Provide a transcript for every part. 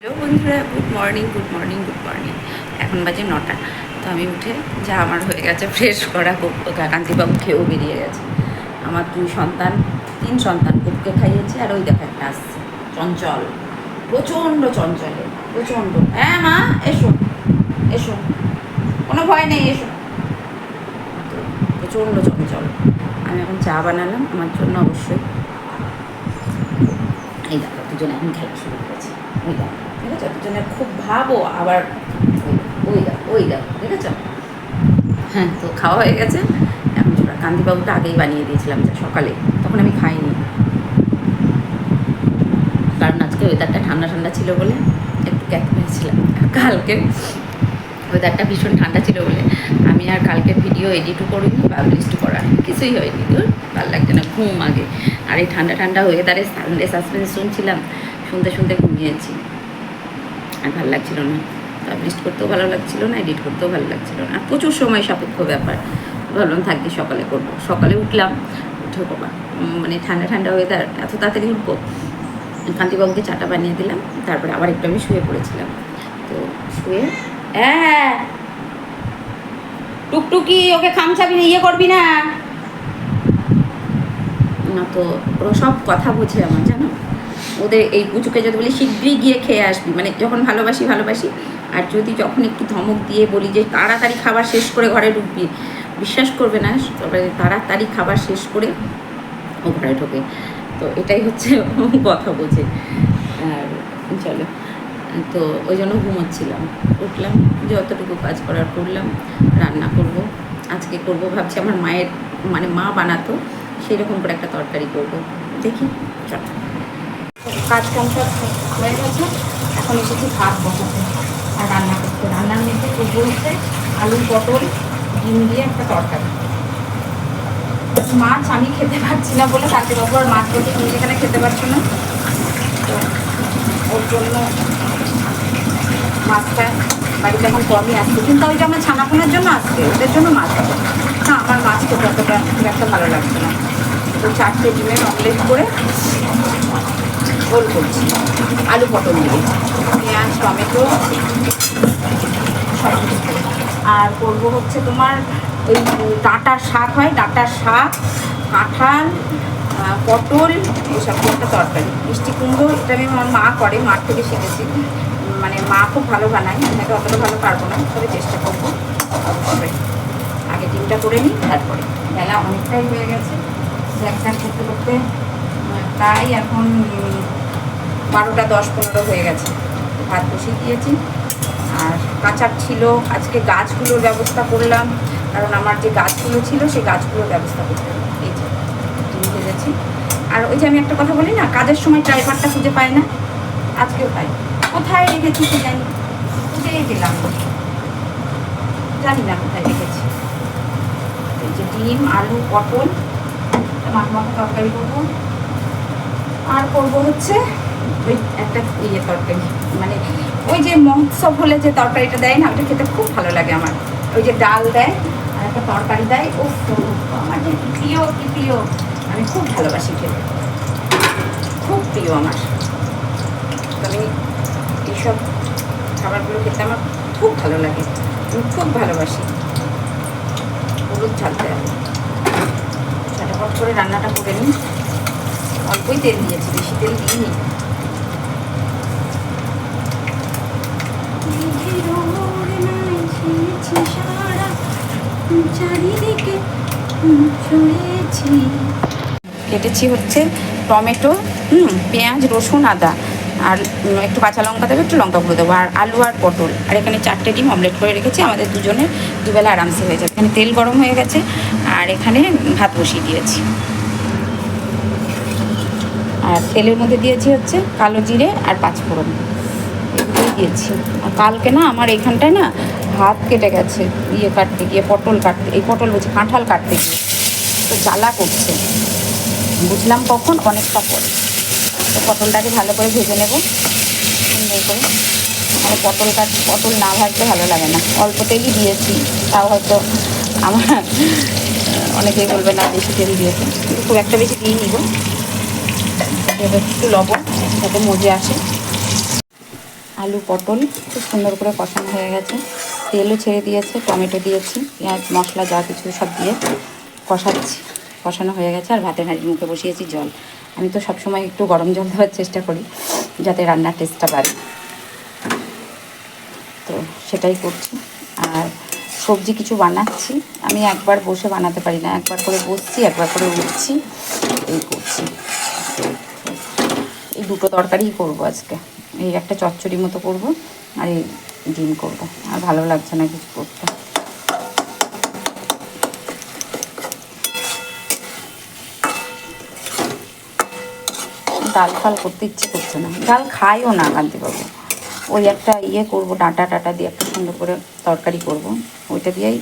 Hello বন্ধুরা, good morning good morning good morning. এখন বাজে নটা, তো আমি উঠে যা আমার হয়ে গেছে ফ্রেশ করা কান্তিবাবু খেয়েও বেরিয়ে গেছে। আমার দুই সন্তান, তিন সন্তান কুপকে খাইয়েছে, আর ওই দেখা একটা আসছে, চঞ্চল। প্রচণ্ড চঞ্চলে, প্রচণ্ড। হ্যাঁ মা, এসো এসো। কোনো ভয় নেই, এসো। প্রচণ্ড চঞ্চল। আমি এখন চা বানালাম, আমার জন্য অবশ্যই। এই দেখো, দুজনে এখন খেলা শুরু করেছে। ওই দেখো। আছে খুব ভাবো, আবার ওই- দেখো ওই ঠিক আছে হ্যাঁ তো খাওয়া হয়ে গেছে। এখন কান্তিবাবুটা আগেই বানিয়ে দিয়েছিলাম যে সকালে, তখন আমি খাইনি। কারণ আজকে ওয়েদারটা ঠান্ডা ঠান্ডা ছিল বলে একটু ক্যাক পেয়েছিলাম কালকে ওয়েদারটা ভীষণ ঠান্ডা ছিল বলে আমি আর কালকে ভিডিও এডিটও করিনি পাবলিশও করা কিছুই হয়নি। তোর ভালো লাগছে না, ঘুম আগে। আর এই ঠান্ডা ঠান্ডা ওয়েদারে সানডে সাসপেন্স শুনছিলাম শুনতে শুনতে ঘুমিয়েছি। আর ভালো লাগছিল না। পাবলিশ করতেও ভালো লাগছিল না এডিট করতেও ভালো লাগছিল না। প্রচুর সময় সাপেক্ষ ব্যাপার। ভাবলাম থাকবে সকালে করব। সকালে উঠলাম, উঠে বাবা মানে ঠান্ডা ঠান্ডা ওয়েদার এত তাড়াতাড়ি উঠবো। কান্তিবাবুকে চাটা বানিয়ে দিলাম, তারপরে আবার একটু আমি শুয়ে পড়েছিলাম। তো শুয়ে হ্যাঁ টুকটুকি ওকে খামছাবি ইয়ে করবি না তো ওরা সব কথা বোঝে আমার, জানো? ওদের এই পুচুকে যদি বলি, শীঘ্রই গিয়ে খেয়ে আসবি। মানে যখন ভালোবাসি ভালোবাসি। আর যদি যখন একটু ধমক দিয়ে বলি যে, তাড়াতাড়ি খাবার শেষ করে ঘরে ঢুকবি, বিশ্বাস করবে না, তবে তাড়াতাড়ি খাবার শেষ করে ও ঘরে ঢোকে। তো এটাই হচ্ছে কথা বোঝে আর চলো, তো ওই জন্য ঘুমোচ্ছিলাম। উঠলাম যতটুকু কাজ করার করলাম, রান্না করব। আজকে করব ভাবছি আমার মায়ের মানে মা বানাতো, সেরকম করে একটা তরকারি করব। দেখি, চলো। কাজ কাম সব হয়ে গেছে। এখন এসেছি ভাত বসাতে আর রান্না করতে। রান্নার মধ্যে করব হচ্ছে আলু পটল, ডিম দিয়ে একটা তরকারি। মাছ আমি খেতে পারছি না বলে তাকে বাবু আর মাছ বলতে তুমি যেখানে খেতে পারছ না। তো ওর জন্য মাছটা বাড়িতে এখন কমই আসছে। কিন্তু ওইটা আমার ছানাপোনার জন্য আসছে, ওদের জন্য মাছ না, আমার মাছ খেতে অতটা খুব একটা ভালো লাগছে না। তো চারটে ডিমের অমলেট করে গোল করছি। আলু পটল দিয়ে। পেঁয়াজ, টমেটো। আর করব হচ্ছে তোমার ওই ডাঁটার শাক হয়, ডাঁটার শাক, কাঁঠাল পটল দিয়ে একটা তরকারি। মিষ্টি কুমড়ো, এটা আমি আমার মা করে, মার থেকে শিখেছি। মানে মা খুব ভালো বানায়, আমি অতটা ভালো পারব না, তবে চেষ্টা করব। অবশ্যই। আগে ডিমটা করে নিই, তারপরে। বেলা অনেকটাই হয়ে গেছে। জ্যাকজ্যাক করতে করতে তাই এখন বারোটা দশ পনেরো হয়ে গেছে। ভাত বসিয়ে দিয়েছি। আর কাঁচার ছিল, আজকে গাছগুলোর ব্যবস্থা করলাম। কারণ আমার যে গাছগুলো ছিল, সেই গাছগুলোর ব্যবস্থা করতে এই যে ভেজেছি আর ওই যে আমি একটা কথা বলি না, কাজের সময় ড্রাইভারটা খুঁজে পাই না। আজকেও পাই কোথায় রেখেছি কি জানি? খুঁজেই দিলাম। জানি না কোথায় রেখেছি। এই যে ডিম, আলু, পটল মাখ মাখা তরকারি করব। আর করব হচ্ছে ওই একটা ইয়ে তরকারি মানে ওই যে মহোৎসব হলে যে তরকারিটা দেয় না, ওটা খেতে খুব ভালো লাগে আমার। ওই যে ডাল দেয় আর একটা তরকারি দেয় ও আমার যে প্রিয়, কি প্রিয়, আমি খুব ভালোবাসি খেতে। খুব প্রিয় আমার। আমি এইসব খাবারগুলো খেতে আমার খুব ভালো লাগে, আমি খুব ভালোবাসি। হলুদ ঝালতে হবে ঝটাপট করে রান্নাটা করে নিই। অল্পই তেল দিয়েছি, বেশি তেল দিইনি। কেটেছি হচ্ছে টমেটো, হুম, পেঁয়াজ, রসুন, আদা। আর একটু কাঁচা লঙ্কা দেবো, একটু লঙ্কা গুঁড়ো দেবো। আর আলু আর পটল। আর এখানে চারটে ডিম অমলেট করে রেখেছি। আমাদের দুজনের দুবেলা আরামসে হয়ে যাবে। এখানে তেল গরম হয়ে গেছে। আর এখানে ভাত বসিয়ে দিয়েছি। আর তেলের মধ্যে দিয়েছি হচ্ছে কালো জিরে আর পাঁচফোড়ন। এগুলোই দিয়েছি। আর কালকে না আমার এখানটায় না হাত কেটে গেছে ইয়ে কাটতে গিয়ে, পটল কাটতে, এই পটল বলছি কাঁঠাল কাটতে গিয়ে। তো জ্বালা করছে। বুঝলাম কখন, অনেকটা পরে। তো পটলটাকে ভালো করে ভেজে নেব। সুন্দর করে। আর পটল কাট, পটল না ভাজলে ভালো লাগে না। অল্প তেলই দিয়েছি, তাও হয়তো আমার, অনেকেই বলবে না বেশি তেল দিয়েছে। খুব একটা বেশি দিই নিব একটু লবণ, যাতে মজে আসে। আলু, পটল খুব সুন্দর করে কষানো হয়ে গেছে। তেলও ছেড়ে দিয়েছে, টমেটো দিয়েছি, পেঁয়াজ, মশলা যা কিছু সব দিয়ে কষাচ্ছি। কষানো হয়ে গেছে আর ভাতের হাঁড়ির মুখে বসিয়েছি জল। আমি তো সবসময় একটু গরম জল দেওয়ার চেষ্টা করি, যাতে রান্নার টেস্টটা বাড়ে। তো সেটাই করছি। আর সবজি কিছু বানাচ্ছি। আমি একবার বসে বানাতে পারি না। একবার করে বসছি, একবার করে উঠছি, এই করছি। এই দুটো তরকারিই করব আজকে। এই একটা চচ্চড়ি মতো করব আর এই ডিম করব। আর ভালো লাগছে না কিছু করতে। ডাল ফাল করতে ইচ্ছে করছে না। ডাল খাইও না কান্তিবাবু। ওই একটা ইয়ে করব, ডাঁটা টাটা দিয়ে একটা সুন্দর করে তরকারি করব। ওইটা দিয়েই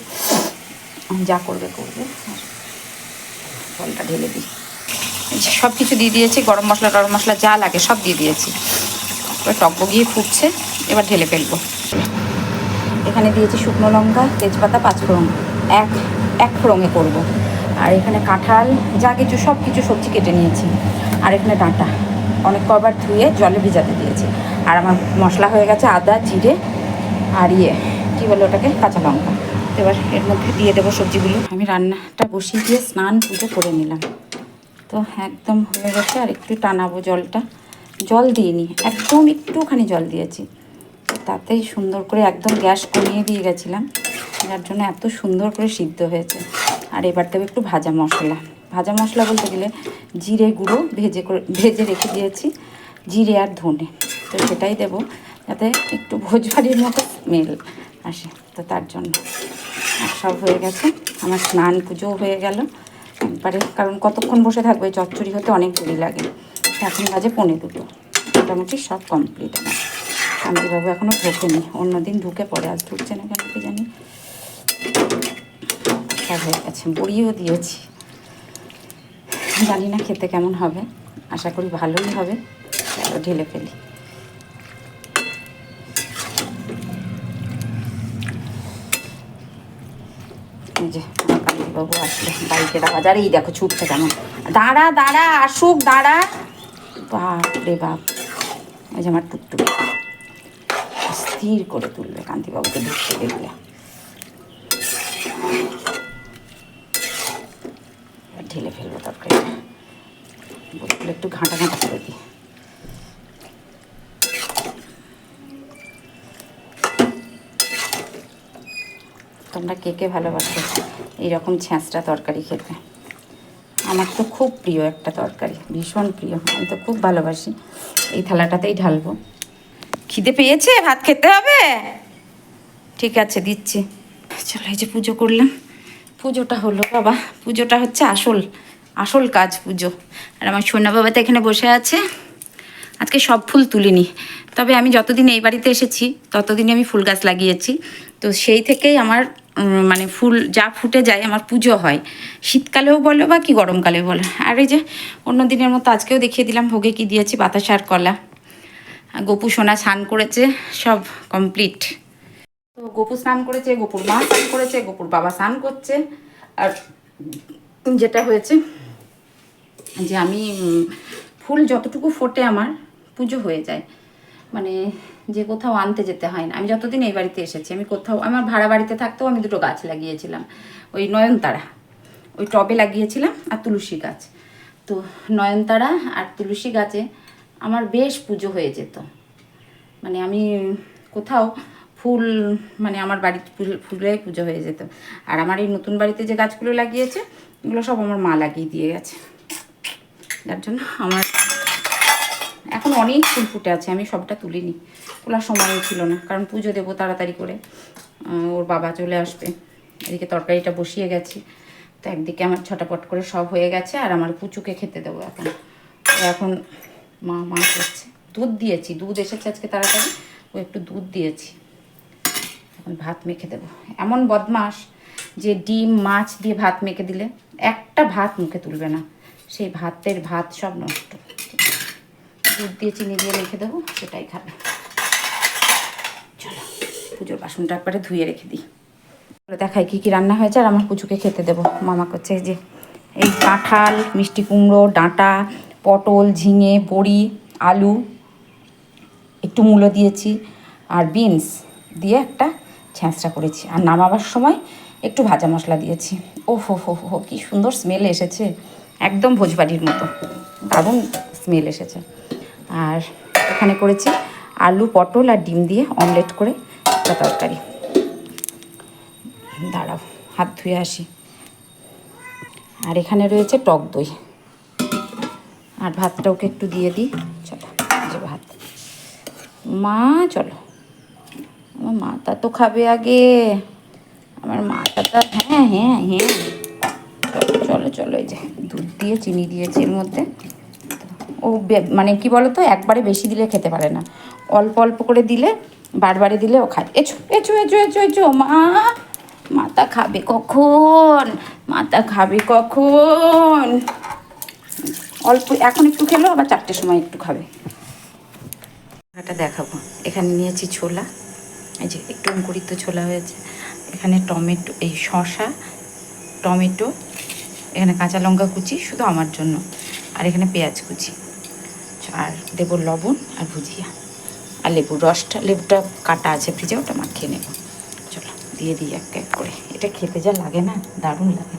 যা করবে করবে। জলটা ঢেলে দিই। সব কিছু দিয়ে দিয়েছি, গরম মশলা টরম মশলা যা লাগে সব দিয়ে দিয়েছি। এবার টক গিয়ে ফুটছে, এবার ঢেলে ফেলব। এখানে দিয়েছি শুকনো লঙ্কা, তেজপাতা পাঁচফোড়ন এক এক ফোড়ঙে করব। আর এখানে কাঁঠাল, যা কিছু, সব কিছু সবজি কেটে নিয়েছি। আর এখানে ডাঁটা। অনেক কবার ধুয়ে জলে ভিজাতে দিয়েছি। আর আমার মশলা হয়ে গেছে আদা, জিরে আর ইয়ে কী বলে ওটাকে? কাঁচা লঙ্কা। এবার এর মধ্যে দিয়ে দেবো সবজিগুলো। আমি রান্নাটা বসিয়ে দিয়ে স্নান পুজো করে নিলাম। তো একদম হয়ে গেছে, আর একটু টানাবো জলটা। জল দিইনি, একদম একটুখানি জল দিয়েছি। তাতেই সুন্দর করে একদম গ্যাস কমিয়ে দিয়ে গেছিলাম। যার জন্য এত সুন্দর করে সিদ্ধ হয়েছে। আর এবার দেবো একটু ভাজা মশলা। ভাজা মশলা বলতে গেলে জিরে গুঁড়ো ভেজে করে, ভেজে রেখে দিয়েছি, জিরে আর ধনে। তো সেটাই দেবো যাতে একটু ভোজবাড়ির মতো স্মেল আসে। তো তার জন্য আর সব হয়ে গেছে। আমার স্নান পুজোও হয়ে গেল। একবারে, কারণ কতক্ষণ বসে থাকবে চচ্চড়ি হতে অনেক দেরি লাগে। এখন বাজে পৌনে দুটো। মোটামুটি সব কমপ্লিট আমার। শান্তিবাবু এখনও ঢোকেনি। অন্যদিন ঢুকে পড়ে আজ ঢুকছে না কেন কি জানি। সব হয়ে গেছে। বড়িও দিয়েছি। জানি না খেতে কেমন হবে। আশা করি ভালোই হবে। ঢেলে ফেলি। যে আসলে। বাইকের আওয়াজ। আর এই দেখো, ছুটছে কেমন। দাঁড়া দাঁড়া, আসুক, দাঁড়া। বাপ রে বাপ। এই যে আমার টুকটুক। স্থির করে তুলবে কান্তিবাবুকে ঢুকতে দেখলে ঢেলে ফেলব তরকারিটা বলগুলো একটু ঘাঁটা ঘাঁটা করে দিই। তোমরা কে কে ভালোবাসো? এইরকম ছ্যাঁচড়া তরকারি খেতে। আমার তো খুব প্রিয় একটা তরকারি, ভীষণ প্রিয়। আমি তো খুব ভালোবাসি। এই থালাটাতেই ঢালবো। খিদে পেয়েছে? ভাত খেতে হবে? ঠিক আছে, দিচ্ছি। চলো, এই যে পুজো করলাম। পুজোটা হলো, বাবা, পুজোটা হচ্ছে আসল আসল কাজ পুজো। আর আমার সোনা বাবা তো এখানে বসে আছে। আজকে সব ফুল তুলিনি। তবে আমি যতদিন এই বাড়িতে এসেছি, ততদিনই আমি ফুল গাছ লাগিয়েছি। তো সেই থেকেই আমার মানে ফুল যা ফুটে যায়, আমার পুজো হয়। শীতকালেও বলো বা কি গরমকালেও বলো। আর এই যে অন্য দিনের মতো আজকেও দেখিয়ে দিলাম, ভোগে কি দিয়েছি? বাতাসা আর কলা। গপু সোনা স্নান করেছে, সব কমপ্লিট। তো গপু স্নান করেছে, গপুর মা স্নান করেছে, গপুর বাবা স্নান করছে। আর যেটা হয়েছে যে আমি ফুল যতটুকু ফোটে আমার, পুজো হয়ে যায়। মানে যে কোথাও আনতে যেতে হয় না। আমি যতদিন এই বাড়িতে এসেছি, আমি কোথাও, আমার ভাড়া বাড়িতে থাকতেও আমি দুটো গাছ লাগিয়েছিলাম। ওই নয়নতারা, ওই টবে লাগিয়েছিলাম আর তুলসী গাছ। তো নয়নতারা আর তুলসী গাছে আমার বেশ পুজো হয়ে যেত। মানে আমি কোথাও ফুল মানে আমার বাড়িতে ফুল- পুজো হয়ে যেত। আর আমার এই নতুন বাড়িতে যে গাছগুলো লাগিয়েছে, এগুলো সব আমার মা লাগিয়ে দিয়ে গেছে। যার জন্য আমার এখন অনেক ফুল ফুটে আছে, আমি সবটা তুলিনি। তোলার সময়ও ছিল না, কারণ পুজো দেবো তাড়াতাড়ি করে। ওর বাবা চলে আসবে, এদিকে তরকারিটা বসিয়ে গেছি। তো একদিকে আমার ছটাপট করে সব হয়ে গেছে, আর আমার পুচুকে খেতে দেবো এখন। এখন মা মা করছে। দুধ দিয়েছি, দুধ এসেছে আজকে তাড়াতাড়ি, ও একটু দুধ দিয়েছি। এখন ভাত মেখে দেবো। এমন বদমাস যে ডিম, মাছ দিয়ে ভাত মেখে দিলে একটা ভাত মুখে তুলবে না। সেই ভাতের ভাত সব নষ্ট। দুধ দিয়ে, চিনি দিয়ে রেখে দেবো, সেটাই খাবে। চলো, পুজোর বাসনটা একবারে ধুয়ে রেখে দিই। বলে দেখাই কী কী রান্না হয়েছে, আর আমার পুচুকে খেতে দেবো। মামা করছে যে, এই কাঁঠাল, মিষ্টি কুমড়ো, ডাঁটা, পটল, ঝিঙে, বড়ি, আলু, একটু মূলো দিয়েছি, আর বিনস দিয়ে একটা ছ্যাঁচড়া করেছি। আর নামাবার সময় একটু ভাজা মশলা দিয়েছি। ও হো হো হো, কী সুন্দর স্মেল এসেছে। একদম ভোজবাড়ির মতো। দারুণ স্মেল এসেছে। আর এখানে করেছি আলু, পটল আর ডিম দিয়ে অমলেট করে একটা তরকারি। দাঁড়াও, হাত ধুয়ে আসি। আর এখানে রয়েছে টক দই। আর ভাতটা ওকে একটু দিয়ে দিই। চলো যে ভাত। মা, চলো। আমার মাতা তো খাবে আগে। আমার মাটা তো হ্যাঁ হ্যাঁ হ্যাঁ। চলো চলো, এই যে দুধ দিয়ে, চিনি দিয়েছি এর মধ্যে। ও মানে কি বলতো, একবারে বেশি দিলে খেতে পারে না। অল্প অল্প করে দিলে, বারবারে দিলে ও খায়। এছো এছো এছো এছো এছো, মা, মাতা খাবে কখন? মাতা খাবে কখন? অল্প, এখন একটু খেলো, আবার চারটের সময় একটু খাবে। দেখাবো। এখানে নিয়েছি ছোলা। এই যে একটু অঙ্কুরিত ছোলা হয়েছে। এখানে টমেটো, এই শসা, টমেটো, এখানে কাঁচা লঙ্কা কুচি, শুধু আমার জন্য। আর এখানে পেঁয়াজ কুচি। আর দেবো লবণ আর ভুজিয়া। আর লেবুর রসটা, লেবুটা কাটা আছে ফ্রিজে, ওটা মাখিয়ে নেব। চলো, দিয়ে দিই এক এক করে। এটা খেতে যা লাগে না, দারুণ লাগে।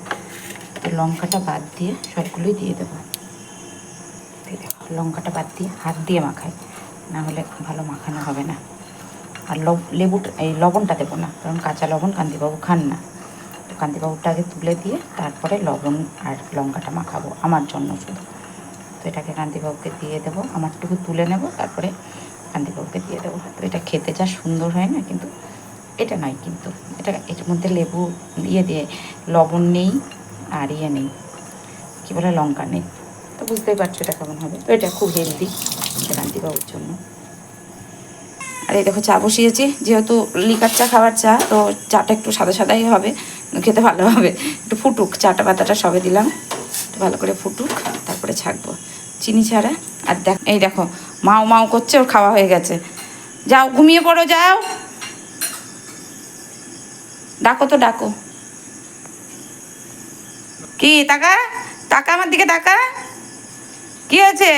তো লঙ্কাটা বাদ দিয়ে সবগুলোই দিয়ে দেবো। লঙ্কাটা বাদ দিয়ে, হাত দিয়ে মাখাই। না হলে ভালো মাখানো হবে না। আর লব লেবুটা, এই লবণটা দেবো না, কারণ কাঁচা লবণ কান্তিবাবু খান না। তো কান্তিবাবুটা আগে তুলে দিয়ে তারপরে লবণ আর লঙ্কাটা মাখাবো, আমার জন্য শুধু। এটাকে কান্তিবাবুকে দিয়ে দেবো। আমারটুকু তুলে নেব, তারপরে কান্তিবাবুকে দিয়ে দেবো। তো এটা খেতে যা সুন্দর হয় না, কিন্তু এটা নয় কিন্তু, এটা এর মধ্যে লেবু ইয়ে দিয়ে, লবণ নেই আর ইয়ে নেই। কী বলে, লঙ্কা নেই। তো বুঝতেই পারছ এটা কেমন হবে। তো এটা খুব হেলদি কান্তিবাবুর জন্য। আর এই দেখো, চা বসিয়েছি। যেহেতু লিকার চা খাবার চা, তো চাটা একটু সাদা সাদাই হবে খেতে ভালো হবে। একটু ফুটুক, চাটা পাতাটা সবে দিলাম। একটু ভালো করে ফুটুক, তারপরে ছাকবো। চিনি ছাড়া। আর দেখ, এই দেখো, মাও মাও করছে, ওর খাওয়া হয়ে গেছে। যাও, ঘুমিয়ে পড়ো, যাও। ডাকো তো, ডাকো। কি টাকা টাকা আমার দিকে টাকা কি হয়েছে?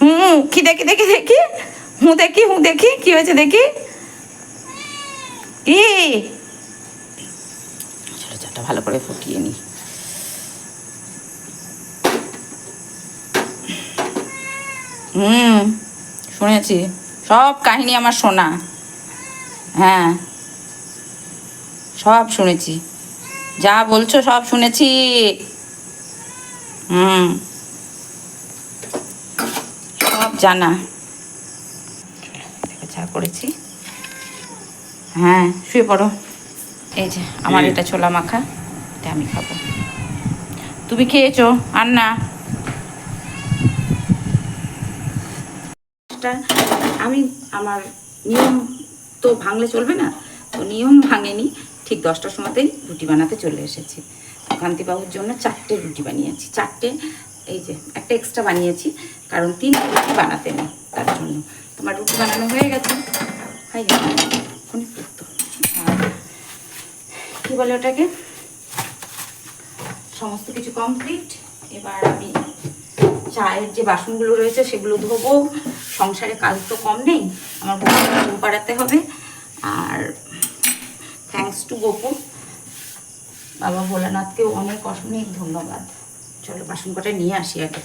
হুম কি দেখি দেখি দেখি। হুঁ দেখি হুঁ, দেখি, কি হয়েছে, দেখি। কি? ভালো করে ফুটিয়ে নি। হুম শুনেছি। সব কাহিনী আমার শোনা হ্যাঁ সব শুনেছি। যা বলছো সব শুনেছি। হুম সব জানা। চা করেছি। হ্যাঁ শুয়ে পড়ো। এই যে আমার এটা ছোলা মাখা এটা আমি খাব। তুমি খেয়েছো আর না? টা আমি আমার নিয়ম তো ভাঙলে চলবে না, তো নিয়ম ভাঙেনি। ঠিক দশটার সময়তেই রুটি বানাতে চলে এসেছি। কান্তিবাবুর জন্য চারটে রুটি বানিয়েছি। চারটে, এই যে একটা এক্সট্রা বানিয়েছি, কারণ তিনটে রুটি বানাতে নেই তার জন্য। তোমার রুটি বানানো হয়ে গেছে? হাই পড়তো কী বলে ওটাকে? সমস্ত কিছু কমপ্লিট এবার আমি চায়ের যে বাসনগুলো রয়েছে সেগুলো ধোবো। সংসারে কাজ তো কম নেই, আমার ঘুম পাড়াতে হবে। আর থ্যাঙ্কস টু গোপু, বাবা ভোলানাথকেও অনেক অনেক ধন্যবাদ। চলো বাসন কটা নিয়ে আসি আগে।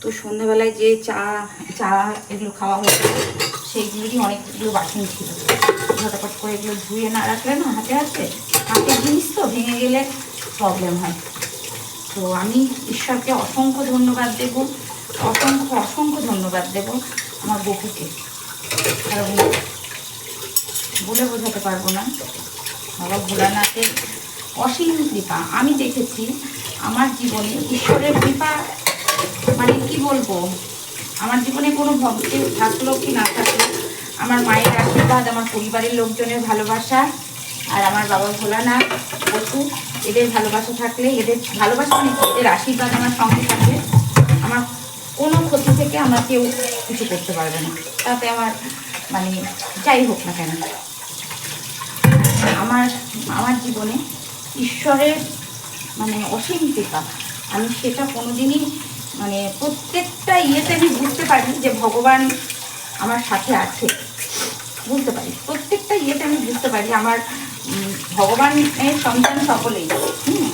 তো সন্ধ্যাবেলায় যে চা চা এগুলো খাওয়া হয়েছে, সেইগুলোরই অনেকগুলো বাসন ছিল। ঝটাপট করে এগুলো ধুয়ে না রাখলে না হাতে হাতে হাতের জিনিস তো ভেঙে গেলে প্রবলেম হয়। তো আমি ঈশ্বরকে অসংখ্য ধন্যবাদ দেব। অসংখ্য অসংখ্য ধন্যবাদ দেব আমার বকুকে। কারণ বলে বোঝাতে পারব না। বাবা ভোলানাথের অসীম কৃপা। আমি দেখেছি আমার জীবনে ঈশ্বরের কৃপা মানে কি বলব? আমার জীবনে কোনো ভক্তি থাকল কি না থাকল, আমার মায়ের আশীর্বাদ, আমার পরিবারের লোকজনের ভালোবাসা, আর আমার বাবা ভোলানাথ বসু, এদের ভালোবাসা থাকলে, এদের ভালোবাসা মানে এদের আশীর্বাদ আমার সঙ্গে থাকলে কোনো ক্ষতি থেকে আমার কেউ কিছু করতে পারবে না। তাতে আমার মানে যাই হোক না কেন। আমার আমার জীবনে ঈশ্বরের মানে অসীম কৃপা। আমি সেটা কোনোদিনই মানে প্রত্যেকটা ইয়েতে আমি বুঝতে পারি যে ভগবান আমার সাথে আছে। বুঝতে পারি প্রত্যেকটা ইয়েতে আমি বুঝতে পারি আমার ভগবানের সন্তান সকলেই। হুম?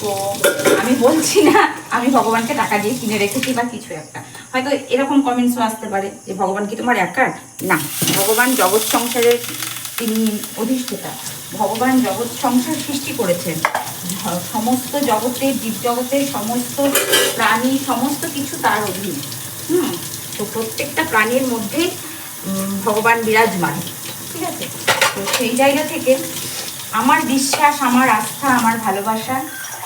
তো আমি বলছি না আমি ভগবানকে টাকা দিয়ে কিনে রেখেছি বা কিছু একটা। হয়তো এরকম কমেন্টসও আসতে পারে যে ভগবান কি তোমার একার না ভগবান জগৎ সংসারের তিনি অধিষ্ঠিতা। ভগবান জগৎ সংসার সৃষ্টি করেছেন। সমস্ত জগতের জীব জগতের সমস্ত প্রাণী সমস্ত কিছু তার অধীন। হুম তো প্রত্যেকটা প্রাণীর মধ্যেই উম, ভগবান বিরাজমান। ঠিক আছে? তো সেই জায়গা থেকে আমার বিশ্বাস আমার আস্থা আমার ভালোবাসা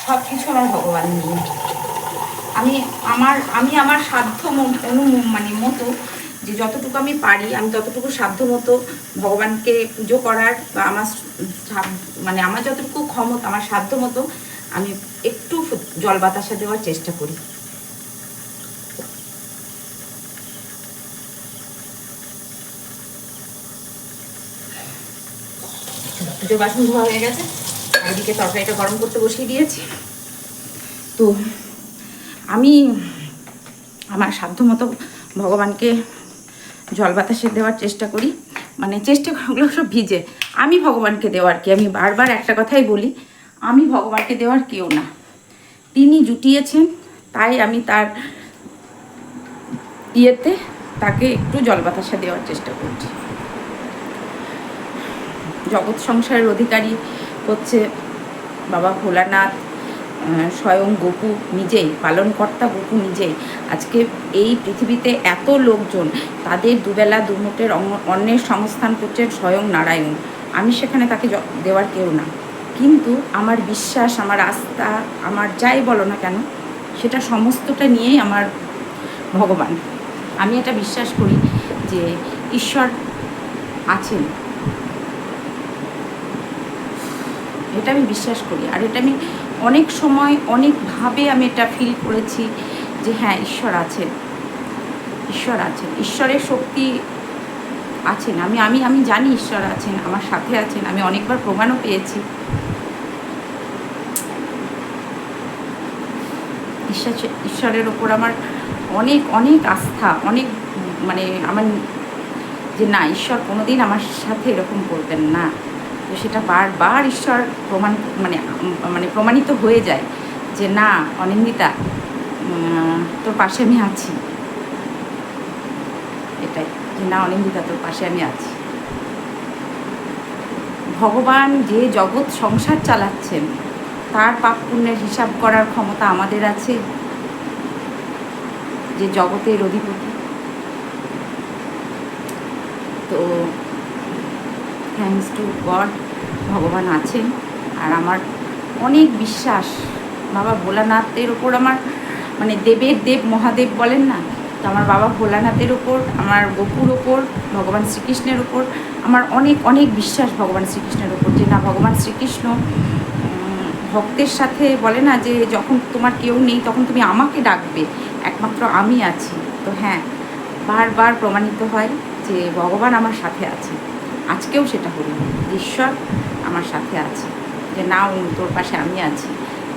সব কিছু আমার ভগবান নিয়ে। আমি আমার আমি আমার সাধ্য অনু মানে মতো যে যতটুকু আমি পারি, আমি ততটুকু সাধ্য মতো ভগবানকে পুজো করার বা আমার মানে আমার যতটুকু ক্ষমতা, আমার সাধ্য মতো আমি একটু জল বাতাসা দেওয়ার চেষ্টা করি। পুজোর বাসন ধোয়া হয়ে গেছে। এদিকে তরকারিটা গরম করতে বসিয়ে দিয়েছি। তো আমি আমার সাধ্য মতো ভগবানকে জল বাতাসে দেওয়ার চেষ্টা করি। মানে চেষ্টা ওগুলো সব ভিজে। আমি ভগবানকে দেওয়ার কি? আমি বারবার একটা কথাই বলি, আমি ভগবানকে দেওয়ার কেউ না। তিনি জুটিয়েছেন, তাই আমি তার ইয়েতে তাকে একটু জল বাতাসা দেওয়ার চেষ্টা করছি। জগৎ সংসারের অধিকারী হচ্ছে বাবা ভোলানাথ। স্বয়ং গোপু নিজেই, পালনকর্তা গোপু নিজেই। আজকে এই পৃথিবীতে এত লোকজন, তাদের দুবেলা দুমুটের অন্নের সংস্থান করছেন স্বয়ং নারায়ণ। আমি সেখানে তাকে দেওয়ার কেউ না। কিন্তু আমার বিশ্বাস, আমার আস্থা, আমার যাই বলো না কেন, সেটা সমস্তটা নিয়েই আমার ভগবান। আমি এটা বিশ্বাস করি যে ঈশ্বর আছেন। এটা আমি বিশ্বাস করি। আর এটা আমি অনেক সময় অনেকভাবে আমি এটা ফিল করেছি যে হ্যাঁ ঈশ্বর আছেন। ঈশ্বর আছেন। ঈশ্বরের শক্তি আছেন। আমি আমি আমি জানি ঈশ্বর আছেন, আমার সাথে আছেন। আমি অনেকবার প্রমাণও পেয়েছি। ঈশ্বর, ঈশ্বরের ওপর আমার অনেক অনেক আস্থা, অনেক মানে আমার যে না, ঈশ্বর কোনোদিন আমার সাথে এরকম করবেন না। তো সেটা বারবার ঈশ্বর প্রমাণ মানে মানে প্রমাণিত হয়ে যায় যে না, অনিন্দিতা তোর পাশে আমি আছি। এটাই, যে না, অনিন্দিতা, তোর পাশে আমি আছি। ভগবান যে জগৎ সংসার চালাচ্ছেন, তার পাপ পুণ্যের হিসাব করার ক্ষমতা আমাদের আছে। যে জগতের অধিপতি। তো থ্যাংকস টু গড, ভগবান আছেন। আর আমার অনেক বিশ্বাস। বাবা ভোলানাথের ওপর আমার মানে দেবের দেব মহাদেব বলেন না, তো আমার বাবা ভোলানাথের ওপর, আমার গপুর ওপর, ভগবান শ্রীকৃষ্ণের ওপর, আমার অনেক অনেক বিশ্বাস ভগবান শ্রীকৃষ্ণের ওপর যে না, ভগবান শ্রীকৃষ্ণ ভক্তের সাথে বলে না যে যখন তোমার কেউ নেই তখন তুমি আমাকে ডাকবে, একমাত্র আমি আছি। তো হ্যাঁ বারবার প্রমাণিত হয় যে ভগবান আমার সাথে আছে আজকেও সেটা হলো ঈশ্বর আমার সাথে আছে। যে না তোর পাশে আমি আছি।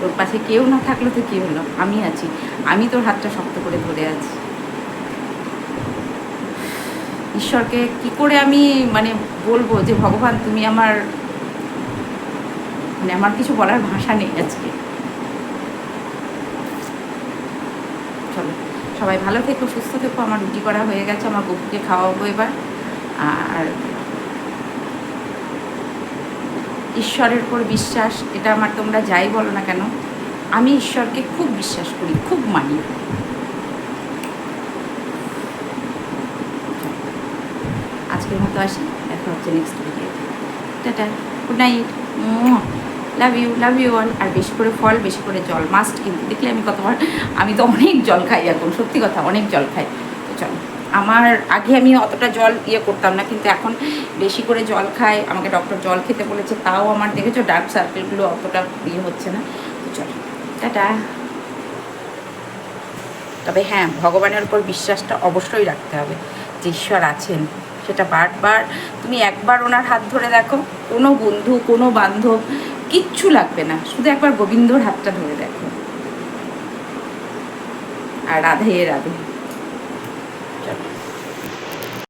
তোর পাশে কেউ না থাকলে তো কী হলো? আমি আছি। আমি তোর হাতটা শক্ত করে ধরে আছি। ঈশ্বরকে কি করে আমি মানে বলব যে, ভগবান, তুমি আমার মানে আমার কিছু বলার ভাষা নেই আজকে। চলো, সবাই ভালো থেকো, সুস্থ থেকো। আমার রুটি করা হয়ে গেছে, আমার গপুকে খাওয়াবো এবার। আর ঈশ্বরের উপর বিশ্বাস, এটা আমার তোমরা যাই বলো না কেন, আমি ঈশ্বরকে খুব বিশ্বাস করি, খুব মানি। আজকের মতো আসি, দেখা হচ্ছে next video tata good night love you love you all আর বেশি করে ফল, বেশি করে জল মাস্ট কিন্তু, দেখলে আমি কতবার, আমি তো অনেক জল খাই এখন, সত্যি কথা, অনেক জল খাই। আমার আগে আমি অতটা জল ইয়ে করতাম না, কিন্তু এখন বেশি করে জল খাই। আমাকে ডক্টর জল খেতে বলেছে, তাও আমার দেখেছ ডার্ক সার্কেলগুলো অতটা ইয়ে হচ্ছে না। তো চলো, টাটা। তবে হ্যাঁ ভগবানের উপর বিশ্বাসটা অবশ্যই রাখতে হবে যে ঈশ্বর আছেন। সেটা বারবার, তুমি একবার ওনার হাত ধরে দেখো, কোনো বন্ধু, কোনো বান্ধব, কিচ্ছু লাগবে না। শুধু একবার গোবিন্দর হাতটা ধরে দেখো। আর রাধে রাধে।